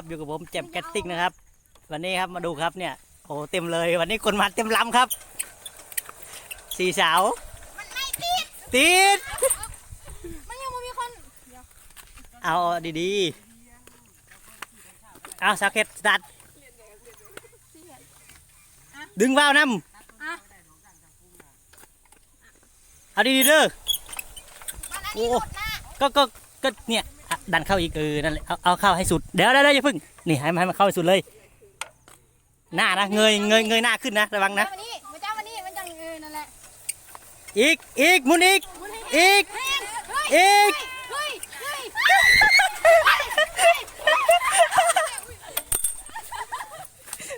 บอยู่กับผมแจมแกตติกนะครับ วันนี้ครับมาดูครับเนี่ยโอ้เต็มเลย วันนี้คนมาเต็มลำครับ สี่สาวมันไม่ติดติดมันยังไม่มีคนเดี๋ยวเอาดีๆเอาสาวเก็ตสตาร์ทดึงว่าวน้อะำเอาดีๆเด้อมันอันนี้หมดหน้าก็ก็ก็เนี่ยอะ ดันเข้าอีกเออนั่นแหละเอาเอาเข้าให้สุดเดี๋ยวเดี๋ยวเดี๋ยวอย่าเพึ่งนี่ให้มันให้มันเข้าให้สุดเลย หน้านะเงยเงยเงยหน้าขึ้นนะระวังนะวันนี้มันจ้าวันนี้มันจังเออนั่นแหละอีกอีกหมุนอีกอีกเฮ้ยอีกเฮ้ยเฮ้ย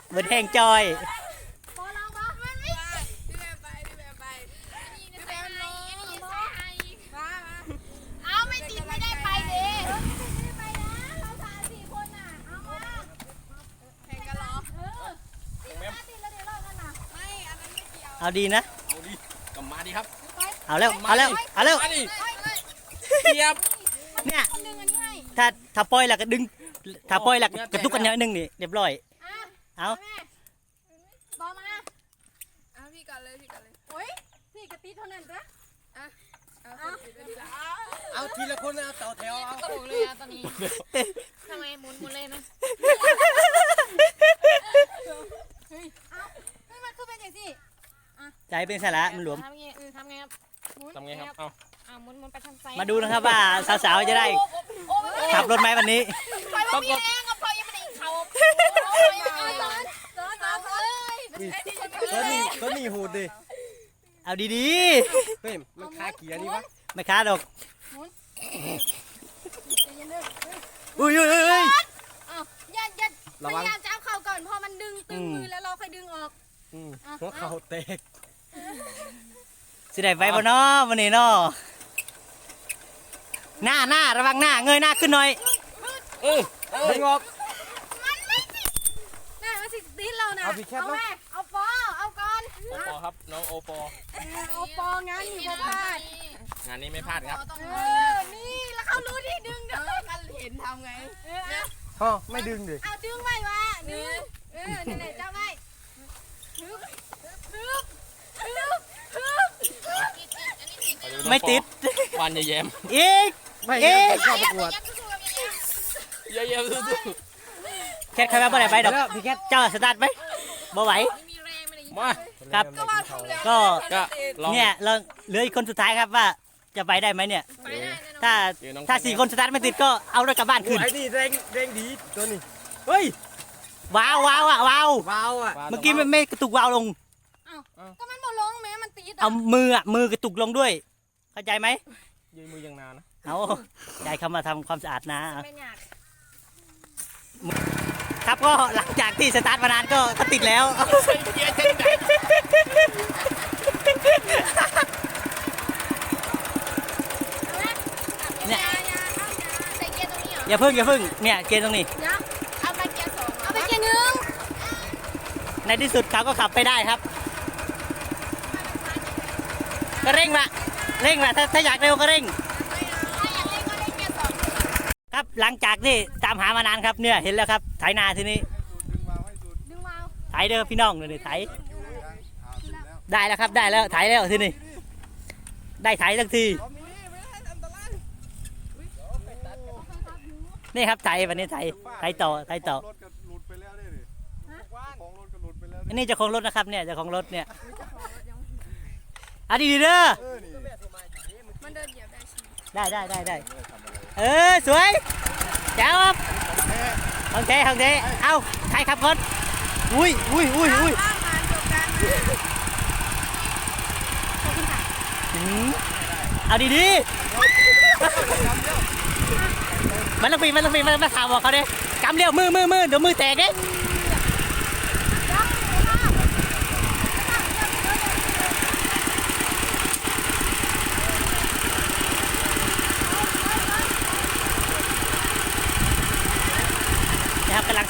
เหมือนแห้งจอย พอเราปะมันไม่เอาไม่ติดไม่ได้ไปเด้ไม่ได้ไปนะเราสามสี่คนน่ะเอามาแข่งกันเหรอเออติดไม่ติดแล้วเดี๋ยวเลิกกันนะไม่อันนั้นไม่ เกี่ยวเอาดีนะ เอาดิกลับมาดิครับเอาแล้ว เอาแล้ว เอาแล้ว มาดิเฮ้ยเฮ้ยเทียบเนี่ย คนดึงอันนี้ให้ถ้าถ้าปล่อยแล้วก็ดึง ถ้าปล่อยแล้วก็กระตุกกันอย่างหนึงนี่เรียบร้อย อะเอา แม่บอมาอะพี่ก่อนเลยพี่ก่อนเลยโอ้ยพี่กระติดเท่านั้นจ้ะเอาอะคนอื่นเลยเอาทีละคนนะต่อแถวเอาตลกเลยอะตอนนี้ทำไมหมุนหมุนเลยไหมเฮ้ยมันคือเป็นอย่างสิ ใจเป็นสาระมันหลวม ทำไงเออทำไงครับทำไงครับ เอาอ่าหมุนหมุนไปทางซ้ายมาดูนะครับว่าสาวๆจะได้ขับรถไหมวันนี้ ไปว่ามีแรงกับพอยังไม่ได้เขาสอนสอนสอนสอนเลยตัวนี้ตัวนี้หูดดิเอาดีเฮ้ยมันคาเกียร์นี่วะๆ ไม่ค้าดอก อุ้ยอุ้ยอุ้ยอุ้ยอย่าอย่าพยายามจับเข่าก่อนพอมันดึงตึงมือแล้วเราค่อยดึงออก อืมหัวเข่าแตก สิได้ไปบ่เนาะวันนี้เนาะหน้าหน้าระวังหน้าเงยหน้าขึ้นหน่อยเออดึงออกมันไม่ติดน่ามันสิติดเรานะเอาพี่แคทเอาเนอะแม่เอาปอเอาก่อนโอปอครับน้องโอปอเอาปองั้นอยู่บ่พลาดงานนี้ไม่พลาดครับเออนี่แล้วเขารู้ที่ดึงเด้อกันเห็นทำไงเออเอาพ่อไม่ดึงดิเอาดึงไว้วะดึงเออนี่นแหละเจ้าไว้ฮึบฮึบฮึบฮึบ ไม่ติดวันยายแยมอีก ไม่เอ๊ะ เข้าประกวดยายแยมสู้แคทใครมาบ่ได้ไปดอกพี่แคทเจ้าสตาร์ทไหมบ่ไหวมีแรงไม่ได้ยินมา ครับก็ ก็ลอง เนี่ยเราเหลืออีกคนสุดท้ายครับว่าจะไปได้ไหมเนี่ย ไปได้แน่นอนถ้าเดี๋ยวน้อง ถ้าสี่คนสตาร์ทไม่ติดก็เอารถกลับบ้านคืนไอ้นี่แรงแรงดีตัวนี้เฮ้ยว้าวว้าวอะว้าวว้าวอะเมื่อกี้มันไม่กระตุกว้าวลง ก็มันบ่ลงแม้มันติดเอามืออะมือกระตุกลงด้วย เข้าใจไหมยืนมือยังนานนะเอายายเข้ามาทำความสะอาดนะเป็นอยากครับก็หลังจากที่สตาร์ทมานานก็ก็ติดแล้วเกียร์จังไงเนี่ย ใส่เกียร์ตรงนี้เหรออย่าเพิ่งอย่าเพิ่งเนี่ยเกณฑ์ตรงนี้เดี๋ยวเอาไปเกียร์สองเอาไปเกียร์หนึ่งในที่สุดเขาก็ขับไปได้ครับ ก็เร่งมา เร่งมาถ้าถ้าอยากเร็วก็เร่งถ้าอยากเล่ง ครับหลังจากที่ตามหามานานครับเนี่ยเห็นแล้วครับไถนาทีนี้ไถเด้อพี่น้องเลยไถได้แล้วครับได้แล้วไถแล้วทีนี้ได้ไถสักทีนี่ครับไถวันนี้ไถไถต่อไถต่ออันนี้เจ้าของรถนะครับเนี่ยเจ้าของรถเนี่ยอะดีๆเด้อ ดินเหยียบได้ชีได้ได้ได้ได้เออสวยแจ๋วครับโอเคโอเคเอาใครขับก่อนอุ้ยอุ้ยอุ้ยอุ้ยข้ามมาจบกันหืมเอาดีๆมันต้องปีมันต้องปีมันมาถามบอกเขาดิกำเร็วมือมือมือเดี๋ยวมือแตกเด้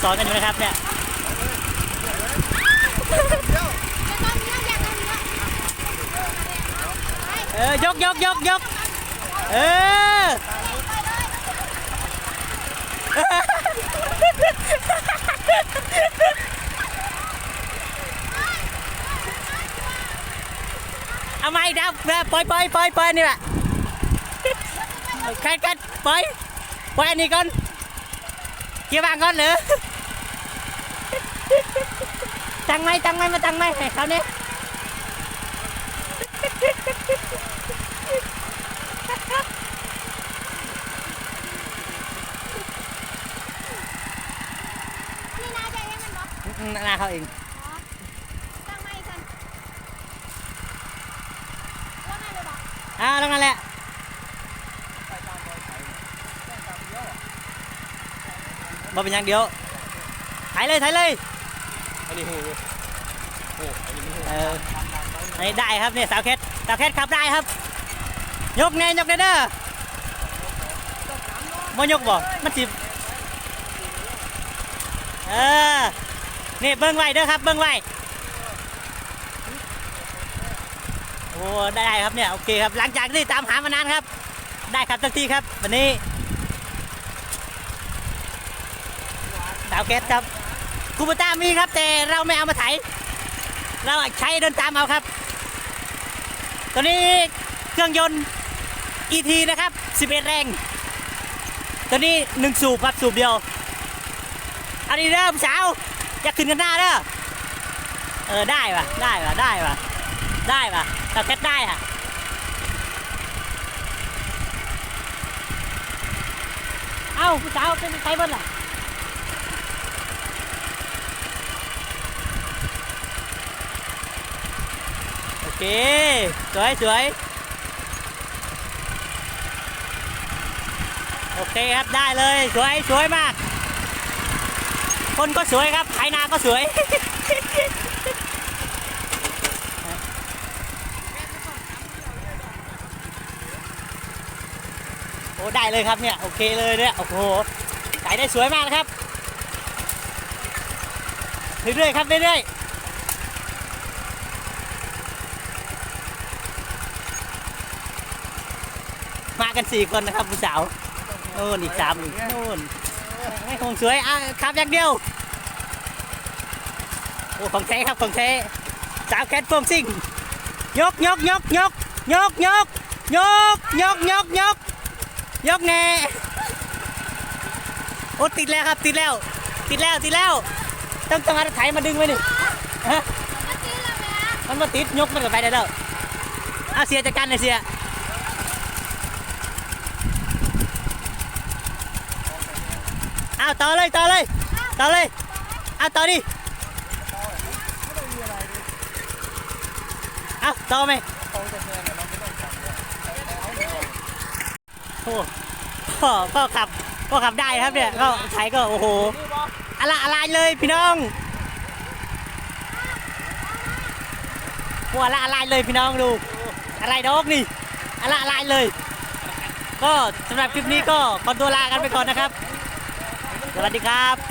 สอนกันอยู่นะครับเนี่ยเออยกยกยกยกเออเอาไม่ดับปล่อยปล่อยปล่อยปล่อยนี่แหละคัดคัดปล่อยปล่อยอันนี้ก่อนเกี่ยวบางก่อนเหรอ ตั้งไหมตั้งไหมมาตั้งไหมให้เขาเนี่ยนี่นาจะให้มันบอกหน้าเขาเองตั้งไม่ทันว่าไงเลยบอกอ่าแล้วงั้นแหละบ่เป็นอย่างเดียวถ่ายเลยถ่ายเลย อันนี้หูอยู่หูอันนี้ไม่หูเอออันนี้ได้ครับเนี่ยสาวแคทสาวแคทขับได้ครับ ยกแน่ยกแน่เด้อบ่ยกบ่มันสิเออนี่เบิ้งไว้เด้อครับเบิ้งไว้โอ้ได้ครับเนี่ยโอเคครับหลังจากที่ตามหามานานครับ ได้ครับสักทีครับ วันนี้สาวแคทครับ คูปต้ามีครับ แต่เราไม่เอามาไถ เราใช้เดินตามเอาครับ ตัวนี้เครื่องยนต์ ET นะครับ 11 แรง ตัวนี้ 1 สูบครับสูบเดียว อันนี้เริ่มสาวอยากขึ้นกันหน้าเด้อเออได้ป่ะได้ป่ะได้ป่ะได้ป่ะตัดแคทได้อะเอ้าผู้สาวเป็นใครบ้างล่ะ เค สวยสวยโอเคครับได้เลยสวยสวยมาก คนก็สวยครับไถนาก็สวยโอ้ได้เลยครับเนี่ยโอเคเลยเนี่ยโอ้โหไถได้สวยมากนะครับเรื่อยๆครับเรื่อยๆ กันสี่คนนะครับผู้สาวโน่นอีกสามอีกโน่นไม่คงสวยอะขับอย่างเดียวโอ้ของแท้ครับของแท้สาวแคทฟงซิ่งยกยกยกยกยกยกยกยกยกยกยกแน่โอ้ติดแล้วครับติดแล้ว ติดแล้วติดแล้วต้องต้องเอารถไถมาดึงไว้หนี่ฮะมันมาติดยกมันก็ไปได้แล้วเอาเสียจัดการเลยเสีย เอาต่อเลยต่อเลยต่อเลยเอาต่อดิเอาต่อไหมโอ้พ่อพ่อขับพ่อขับได้ครับเนี่ยก็ไถก็โอ้โหอะไรอะไรเลยพี่น้องหัวละอะไรเลยพี่น้องดู อะไรดอกนี่อะไรอะไรเลย ก็สำหรับคลิปนี้ก็ขอตัวลากันไปก่อนนะครับ สวัสดีครับ